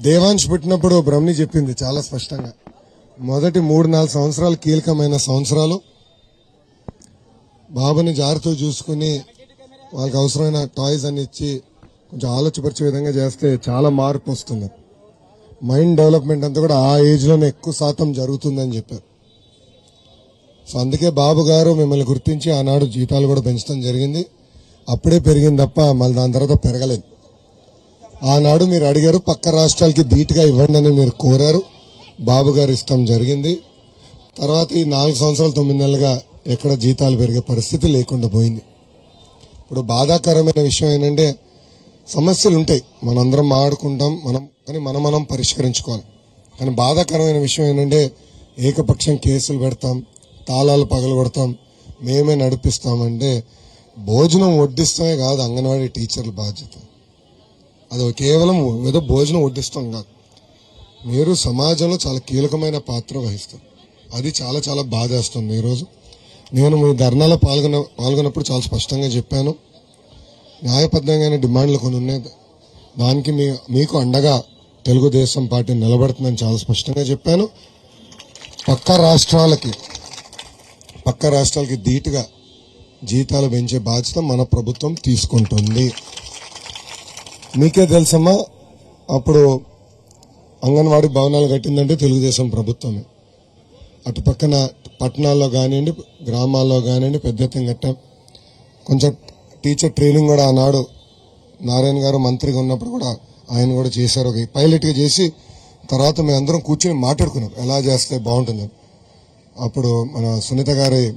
దేవాంశ్ పుట్టినప్పుడు బ్రహ్మి చెప్పింది చాలా స్పష్టంగా. మొదటి మూడు నాలుగు సంవత్సరాలు కీలకమైన సంవత్సరాలు. బాబుని జారుతూ చూసుకుని వాళ్ళకి అవసరమైన టాయ్స్ అన్ని ఇచ్చి కొంచెం ఆలోచపరిచే విధంగా చేస్తే చాలా మార్పు వస్తుంది. మైండ్ డెవలప్మెంట్ అంతా కూడా ఆ ఏజ్లోనే ఎక్కువ శాతం జరుగుతుందని చెప్పారు. సో అందుకే బాబు గారు మిమ్మల్ని గుర్తించి ఆనాడు జీతాలు కూడా పెంచడం జరిగింది. అప్పుడే పెరిగింది తప్ప మళ్ళీ దాని తర్వాత పెరగలేదు. ఆనాడు మీరు అడిగారు పక్క రాష్ట్రాలకి ధీటుగా ఇవ్వండి అని మీరు కోరారు. బాబు గారు ఇష్టం జరిగింది. తర్వాత ఈ నాలుగు సంవత్సరాలు తొమ్మిది నెలలుగా ఎక్కడ జీతాలు పెరిగే పరిస్థితి లేకుండా పోయింది. ఇప్పుడు బాధాకరమైన విషయం ఏంటంటే సమస్యలు ఉంటాయి. మనందరం మాడుకుంటాం మనం కానీ మనం మనం పరిష్కరించుకోవాలి. కానీ బాధాకరమైన విషయం ఏంటంటే ఏకపక్షం కేసులు పెడతాం తాళాలు పగలు కొడతాం మేమే నడిపిస్తామంటే భోజనం వడ్డిస్తామే కాదు అంగన్వాడీ టీచర్ల బాధ్యత. అది కేవలం ఏదో భోజనం వడ్డిస్తాం కాదు. మీరు సమాజంలో చాలా కీలకమైన పాత్ర వహిస్తారు. అది చాలా చాలా బాధేస్తుంది ఈరోజు. నేను మీ ధర్నాలో పాల్గొన్న పాల్గొన్నప్పుడు చాలా స్పష్టంగా చెప్పాను. న్యాయబద్ధమైన డిమాండ్లు కొన్ని ఉన్నాయి. దానికి మీ మీకు అండగా తెలుగుదేశం పార్టీ నిలబడుతుందని చాలా స్పష్టంగా చెప్పాను. పక్క రాష్ట్రాలకి పక్క రాష్ట్రాలకి ధీటుగా జీతాలు పెంచే బాధ్యత మన ప్రభుత్వం తీసుకుంటుంది. మీకే తెలుసమ్మా అప్పుడు అంగన్వాడీ భవనాలు కట్టిందంటే తెలుగుదేశం ప్రభుత్వమే. అటు పక్కన పట్టణాల్లో కానివ్వండి గ్రామాల్లో కానివ్వండి పెద్ద ఎత్తున కట్టాం. కొంచెం టీచర్ ట్రైనింగ్ కూడా ఆనాడు నారాయణ గారు మంత్రిగా ఉన్నప్పుడు కూడా ఆయన కూడా చేశారు. ఒక పైలట్గా చేసి తర్వాత మేము అందరం కూర్చొని మాట్లాడుకున్నాం. ఎలా చేస్తే బాగుంటుందని. అప్పుడు మన సునీత గారి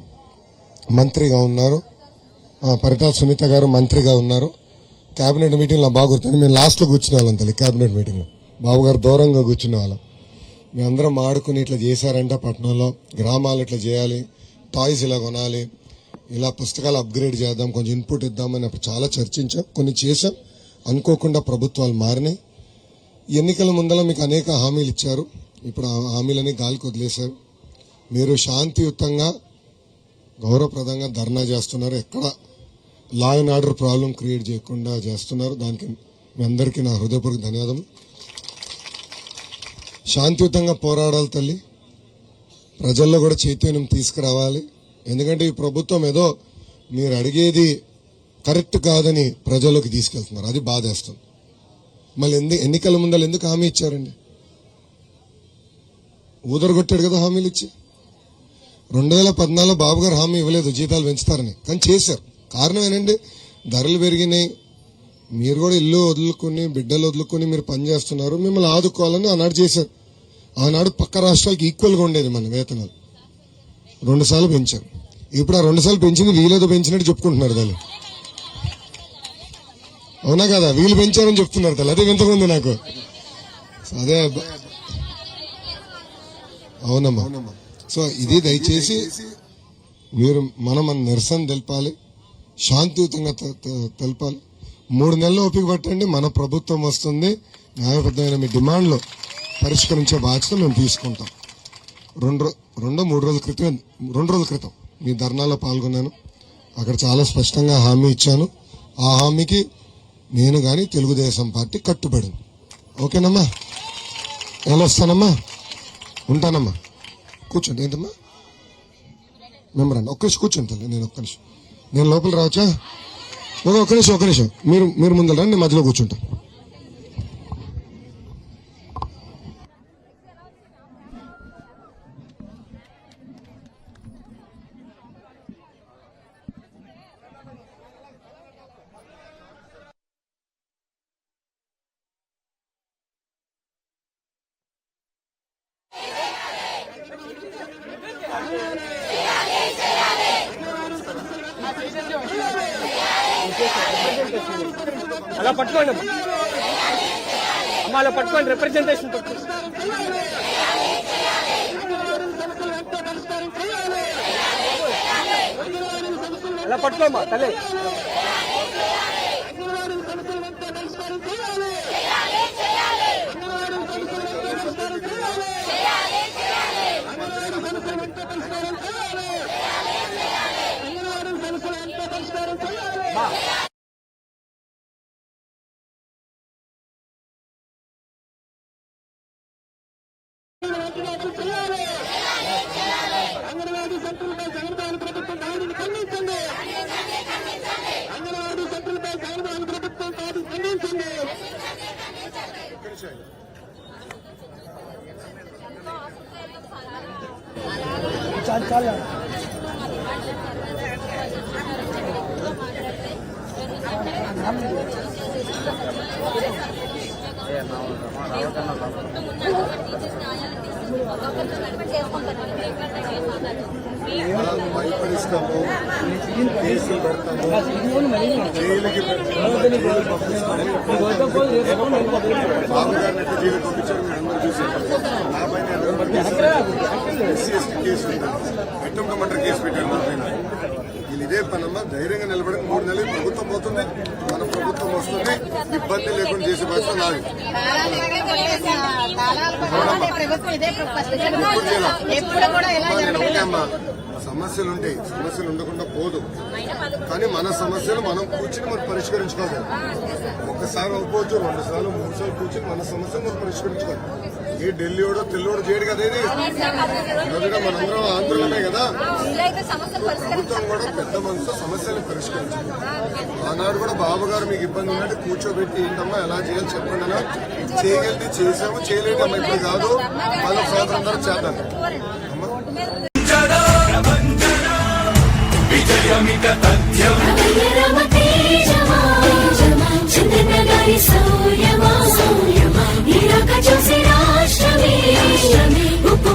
మంత్రిగా ఉన్నారు. పరిటాల సునీత గారు మంత్రిగా ఉన్నారు. క్యాబినెట్ మీటింగ్లో బాగా గుర్తుంది. మేము లాస్ట్లో కూర్చునే వాళ్ళం తల్లి క్యాబినెట్ మీటింగ్లో బాబు గారు దూరంగా కూర్చునే వాళ్ళం. మేమందరం ఆడుకుని ఇట్లా చేశారంట పట్టణంలో గ్రామాలు ఇట్లా చేయాలి టాయ్స్ ఇలా కొనాలి ఇలా పుస్తకాలు అప్గ్రేడ్ చేద్దాం కొంచెం ఇన్పుట్ ఇద్దామని అప్పుడు చాలా చర్చించాం కొన్ని చేశాం. అనుకోకుండా ప్రభుత్వాలు మారినాయి. ఎన్నికల ముందల మీకు అనేక హామీలు ఇచ్చారు. ఇప్పుడు హామీలని గాలికి వదిలేశారు. మీరు శాంతియుతంగా గౌరవప్రదంగా ధర్నా చేస్తున్నారు ఎక్కడ? Law and order problem create చేయకుండా చేస్తున్నారు. దానికి మీ అందరికీ నా హృదయపూర్వక ధన్యవాదం. శాంతియుతంగా పోరాడాలి తల్లి. ప్రజల్లో కూడా చైతన్యం తీసుకురావాలి. ఎందుకంటే ఈ ప్రభుత్వం ఏదో మీరు అడిగేది కరెక్ట్ కాదని ప్రజల్లోకి తీసుకెళ్తున్నారు. అది బాధేస్తుంది. మళ్ళీ ఎందు ఎన్నికల ముందర ఎందుకు హామీ ఇచ్చారండి? ఊదరగొట్టాడు కదా హామీలు ఇచ్చి. రెండు వేల పద్నాలుగు బాబు గారు హామీ ఇవ్వలేదు జీతాలు పెంచుతారని. కానీ చేశారు. కారణం ఏంటంటే ధరలు పెరిగినాయి. మీరు కూడా ఇల్లు వదులుకొని బిడ్డలు వదులుకొని మీరు పని చేస్తున్నారు. మిమ్మల్ని ఆదుకోవాలని ఆనాడు చేశారు. ఆనాడు పక్క రాష్ట్రాలకి ఈక్వల్గా ఉండేది మన వేతనాలు. రెండు సార్లు పెంచారు. ఇప్పుడు ఆ రెండు సార్లు పెంచింది వీళ్ళేదో పెంచినట్టు చెప్పుకుంటున్నారు దాన్ని అవునా కదా? వీళ్ళు పెంచారని చెప్తున్నారు తల్లి. అదే వింతకుంది నాకు. అదే అవునమ్మా. సో ఇది దయచేసి మీరు మన నిరసన తెలపాలి. శాంతియుతంగా తెలపాలి. మూడు నెలలు ఓపిక పట్టండి మన ప్రభుత్వం వస్తుంది. న్యాయబద్ధమైన మీ డిమాండ్లు పరిష్కరించే బాధ్యత మేము తీసుకుంటాం. రెండు రెండో మూడు రోజుల క్రితం రెండు రోజుల క్రితం మీ ధర్నాలో పాల్గొన్నాను. అక్కడ చాలా స్పష్టంగా హామీ ఇచ్చాను. ఆ హామీకి నేను కానీ తెలుగుదేశం పార్టీ కట్టుబడి ఓకేనమ్మా? ఎలా వస్తానమ్మా? ఉంటానమ్మా. కూర్చోండి ఏంటమ్మా? మెంబర్ రండి ఒక్క నిమిషం కూర్చోండి నేను ఒక్క నిమిషం. నేను లోపల రావచ్చా? ఒక ఒక్క నిమిషం ఒక్క నిమిషం. మీరు మీరు ముందర రండి నేను మధ్యలో కూర్చుంటాను అలా పట్టుకోండి అమ్మా. అలా పట్టుకోండి రిప్రజెంటేషన్ పట్టుకోండి అలా పట్టుకోమ్మా తల్లి సెంటర్లపై జగన్మోహన్ ప్రభుత్వం దాడిని ఖండించండి అంగన్వాడీ సెంటర్లపై జగన్మోహన్ ప్రభుత్వం దాడిని ఖండించండి మనం భయపడిస్తాము కేసులు పెడతాము జైలుకి బాబు గారిని ఎట్లా జైలు పంపించారు మీరు అందరూ చూసారు నా పైన ఎస్సీ ఎస్టీ కేసు ఉంది మటర్ కేసు పెట్టారు. నా పైన వీళ్ళు ఇదే పనమ్మా ధైర్యంగా నిలబడి మూడు నెలలు ప్రభుత్వం పోతుంది. ఇబ్బంది లేకుండా చేసే బాధ్యత నాది. అమ్మా సమస్యలు ఉంటాయి సమస్యలు ఉండకుండా పోదు. కానీ మన సమస్యలు మనం కూర్చుని మనం పరిష్కరించుకోవాలి. ఒకసారి అవ్వకపోవచ్చు రెండు సార్లు మూడు సార్లు కూర్చుని మన సమస్యలు మనం పరిష్కరించుకోవాలి. ఢిల్లీ కూడా తెల్లోడో చేయడు కదా ఇది? మొదట మనందరం ఆంధ్రులమే కదా? ప్రభుత్వం కూడా పెద్ద మనసుతో సమస్యలు పరిష్కరించింది. ఆనాడు కూడా బాబు గారు మీకు ఇబ్బంది ఉన్నట్టు కూర్చోబెట్టి ఏంటమ్మా ఎలా చేయాలి చెప్పండి అన్నా. చేయగలిగితే చేసాము చేయలేదమ్మా ఇప్పుడు కాదు. వాళ్ళ స్వాతంత్రం ద్వారా చేద్దాం. అమ్మా. రమ తేజమా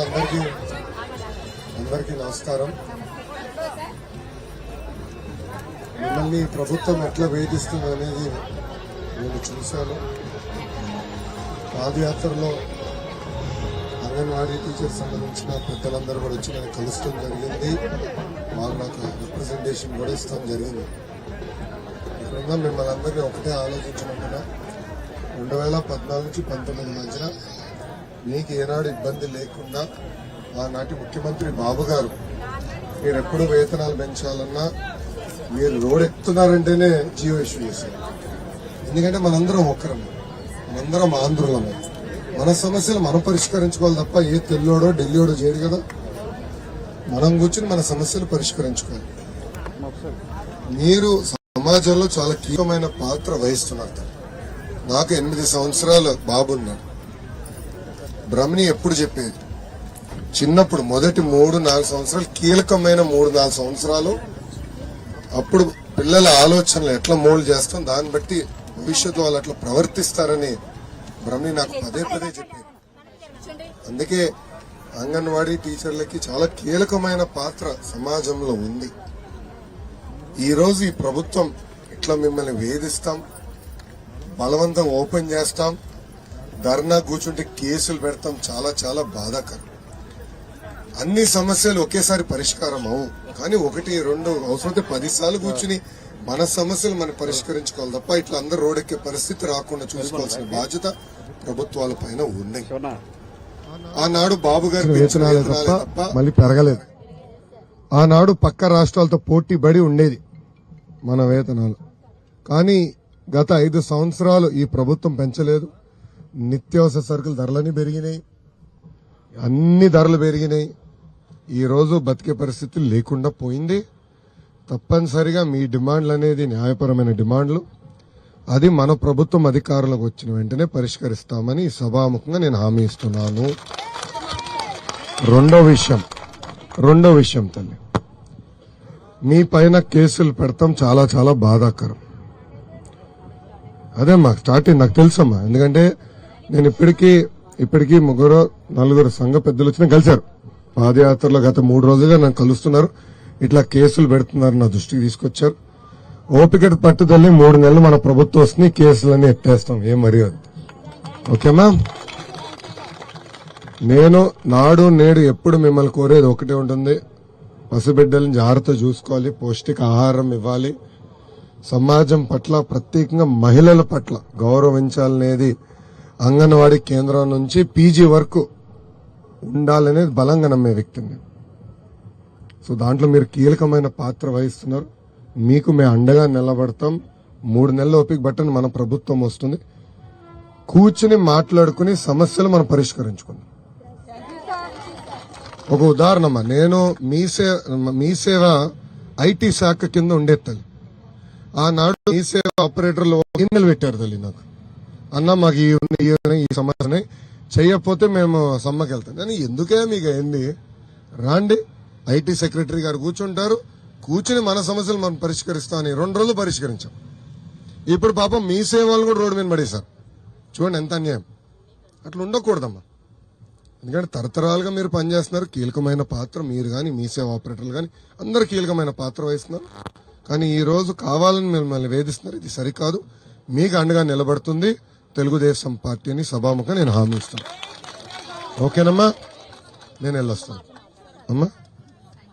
అందరికీ అందరికీ నమస్కారం. మిమ్మల్ని ప్రభుత్వం ఎట్లా వేధిస్తుంది అనేది నేను చూశాను. పాదయాత్రలో అంగన్వాడీ టీచర్స్ సంబంధించిన పెద్దలందరూ కూడా వచ్చి నేను కలుస్తాం జరిగింది. వాళ్ళు నాకు రిప్రజెంటేషన్ కూడా ఇస్తాం జరిగింది. ఇక్కడున్న మిమ్మల్ని అందరినీ ఒకటే ఆలోచించమంటున్నా రెండు వేల పద్నాలుగు నుంచి పంతొమ్మిది మధ్యన మీకు ఏనాడు ఇబ్బంది లేకుండా ఆనాటి ముఖ్యమంత్రి బాబు గారు మీరు ఎప్పుడు వేతనాలు పెంచాలన్నా మీరు రోడ్ ఎక్కుతున్నారంటేనే జియో ఇష్యూ చేశారు. ఎందుకంటే మనందరం ఒక్కరమే మనందరం ఆంధ్రులమే. మన సమస్యలు మనం పరిష్కరించుకోవాలి తప్ప ఏ తెల్లోడో ఢిల్లీడో చేయడు కదా. మనం కూర్చుని మన సమస్యలు పరిష్కరించుకోవాలి. మీరు సమాజంలో చాలా కీలకమైన పాత్ర వహిస్తున్నారు. నాకు ఎనిమిది సంవత్సరాలు బాబున్నాడు భ్రమని ఎప్పుడు చెప్పేది? చిన్నప్పుడు మొదటి మూడు నాలుగు సంవత్సరాలు కీలకమైన మూడు నాలుగు సంవత్సరాలు. అప్పుడు పిల్లల ఆలోచనలు ఎట్లా మోల్డ్ చేస్తాం? దాన్ని బట్టి భవిష్యత్తు వాళ్ళు అట్లా ప్రవర్తిస్తారని బ్రహ్మని నాకు పదే పదే చెప్పారు అందుకే అంగన్వాడీ టీచర్లకి చాలా కీలకమైన పాత్ర సమాజంలో ఉంది. ఈరోజు ఈ ప్రభుత్వం ఇట్లా మిమ్మల్ని వేధిస్తాం బలవంతం ఓపెన్ చేస్తాం ధర్నా కూర్చుంటే కేసులు పెడతాం చాలా చాలా బాధాకరం. అన్ని సమస్యలు ఒకేసారి పరిష్కారం అవు కానీ ఒకటి రెండు అవసరమైతే పది సార్లు కూర్చుని మన సమస్యలు మనం పరిష్కరించుకోవాలి తప్ప ఇట్లా అందరూ రోడ్డెక్కే పరిస్థితి రాకుండా చూసుకోవాల్సిన బాధ్యత ప్రభుత్వాల పైన ఉంది ఆనాడు బాబు గారి వేతనాలే తప్ప మళ్ళీ పెరగలేదు. ఆనాడు పక్క రాష్ట్రాలతో పోటీ పడి ఉండేది మన వేతనాలు. కానీ గత ఐదు సంవత్సరాలు ఈ ప్రభుత్వం పెంచలేదు. నిత్యావసర సరుకుల ధరలన్నీ పెరిగినాయి. అన్ని ధరలు పెరిగినాయి. ఈ రోజు బతికే పరిస్థితి లేకుండా పోయింది. తప్పనిసరిగా మీ డిమాండ్లు అనేది న్యాయపరమైన డిమాండ్లు. అది మన ప్రభుత్వం అధికారులకు వచ్చిన వెంటనే పరిష్కరిస్తామని సభాముఖంగా నేను హామీ ఇస్తున్నాను. రెండో విషయం. రెండో విషయం తల్లి. మీ పైన కేసులు పెడతాం చాలా చాలా బాధాకరం. అదే మాకు స్టార్టింగ్ నాకు తెలుసమ్మా. ఎందుకంటే నేను ఇప్పటికీ ఇప్పటికీ ముగ్గురు నలుగురు సంఘ పెద్దలు వచ్చిన కలిశారు పాదయాత్రలో గత మూడు రోజులుగా నన్ను కలుస్తున్నారు. ఇట్లా కేసులు పెడుతున్నారు నా దృష్టికి తీసుకొచ్చారు. ఓపిక పట్టుదలని మూడు నెలలు మన ప్రభుత్వం వస్తుంది కేసులన్నీ ఎత్తేస్తాం ఏం మర్యాద ఓకే మ్యామ్? నేను నాడు నేడు ఎప్పుడు మిమ్మల్ని కోరేది ఒకటే ఉంటుంది. పసిబిడ్డలను జాగ్రత్త చూసుకోవాలి పౌష్టిక ఆహారం ఇవ్వాలి. సమాజం పట్ల ప్రత్యేకంగా మహిళల పట్ల గౌరవించాలనేది అంగన్వాడీ కేంద్రం నుంచి పీజీ వరకు ఉండాలనేది బలంగా నమ్మే వ్యక్తిని నేను. సో దాంట్లో మీరు కీలకమైన పాత్ర వహిస్తున్నారు. మీకు మేము అండగా నిలబడతాం. మూడు నెలల ఓపిక బట్టని మన ప్రభుత్వం వస్తుంది. కూర్చుని మాట్లాడుకుని సమస్యలు మనం పరిష్కరించుకుందాం. ఒక ఉదాహరణమ్మా. నేను మీ సేవ మీ సేవ ఐటీ శాఖ కింద ఉండే తల్లి. ఆనాడు మీ సేవ ఆపరేటర్లు గిన్నెలు పెట్టారు తల్లి నాకు. అన్న మాకు ఈ సమస్యని. ఈ మేము సమ్మకి వెళ్తాం కానీ ఎందుకే మీకు ఏంది? రాండి. ఐటీ సెక్రటరీ గారు కూర్చుంటారు. కూర్చుని మన సమస్యలు మనం పరిష్కరిస్తామని రెండు రోజులు పరిష్కరించాం. ఇప్పుడు పాపం మీ సేవలు కూడా రోడ్డు మీద పడేశారు. చూడండి ఎంత అన్యాయం. అట్లా ఉండకూడదమ్మా. ఎందుకంటే తరతరాలుగా మీరు పనిచేస్తున్నారు. కీలకమైన పాత్ర మీరు కానీ మీ సేవ ఆపరేటర్లు కానీ అందరు కీలకమైన పాత్ర వహిస్తున్నారు. కానీ ఈ రోజు కావాలని మిమ్మల్ని వేధిస్తున్నారు. ఇది సరికాదు. మీకు అండగా నిలబడుతుంది. తెలుగుదేశం పార్టీని సభాముఖం నేను హామీ ఇస్తాను. ఓకేనమ్మా? నేను వెళ్ళొస్తాను. అమ్మా?